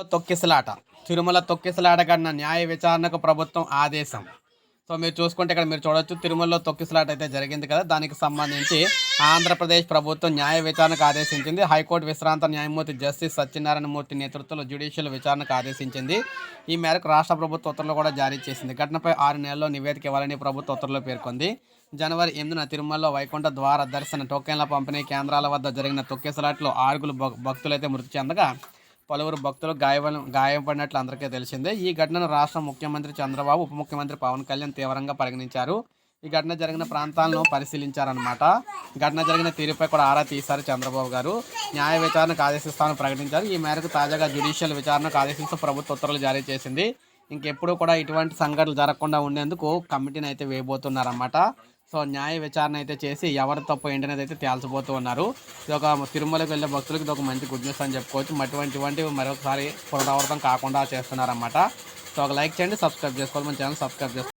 తొక్కిసలాట. తిరుమల తొక్కిసలాట కన్నా న్యాయ విచారణకు ప్రభుత్వం ఆదేశం. సో మీరు చూసుకుంటే ఇక్కడ మీరు చూడొచ్చు తిరుమలలో తొక్కిసలాట అయితే జరిగింది కదా. దానికి సంబంధించి ఆంధ్రప్రదేశ్ ప్రభుత్వం న్యాయ విచారణకు ఆదేశించింది. హైకోర్టు విశ్రాంత న్యాయమూర్తి జస్టిస్ సత్యనారాయణ మూర్తి నేతృత్వంలో జ్యుడిషియల్ విచారణకు ఆదేశించింది. ఈ మేరకు రాష్ట్ర ప్రభుత్వ ఉత్తర్వులు కూడా జారీ చేసింది. ఘటనపై ఆరు నెలల్లో నివేదిక ఇవ్వాలని ప్రభుత్వ ఉత్తర్వులు పేర్కొంది. జనవరి ఎనిమిదిన తిరుమలలో వైకుంఠ ద్వార దర్శన టోకెన్ల పంపిణీ కేంద్రాల వద్ద జరిగిన తొక్కిసలాట్లో ఆరుగురు భక్- భక్తులైతే మృతి చెందగా పలువురు భక్తులు గాయం గాయపడినట్లు అందరికీ తెలిసిందే. ఈ ఘటనను రాష్ట్ర ముఖ్యమంత్రి చంద్రబాబు ఉప ముఖ్యమంత్రి పవన్ కళ్యాణ్ తీవ్రంగా పరిగణించారు. ఈ ఘటన జరిగిన ప్రాంతాలను పరిశీలించారనమాట ఘటన జరిగిన తీరుపై కూడా ఆరా తీశారు చంద్రబాబు గారు. న్యాయ విచారణకు ఆదేశిస్తామని ప్రకటించారు. ఈ మేరకు తాజాగా జ్యుడిషియల్ విచారణకు ఆదేశిస్తూ ప్రభుత్వ ఉత్తర్వులు జారీ చేసింది. ఇంకెప్పుడు కూడా ఇటువంటి సంఘటనలు జరగకుండా ఉండేందుకు కమిటీని అయితే వేయబోతున్నారన్నమాట. సో న్యాయ విచారణ అయితే చేసి ఎవరి తప్పు ఏంటనేది అయితే తేల్చబోతూ ఉన్నారు. ఇది ఒక తిరుమలకు వెళ్ళే భక్తులకు ఇది ఒక మంచి గుడ్ న్యూస్ అని చెప్పుకోవచ్చు. మటువంటి ఇటువంటి మరొకసారి పునరావృతం కాకుండా చేస్తున్నారన్నమాట. సో ఒక లైక్ చేయండి సబ్స్క్రైబ్ చేసుకోవాలి. మన ఛానల్ సబ్స్క్రైబ్ చేసుకోవాలి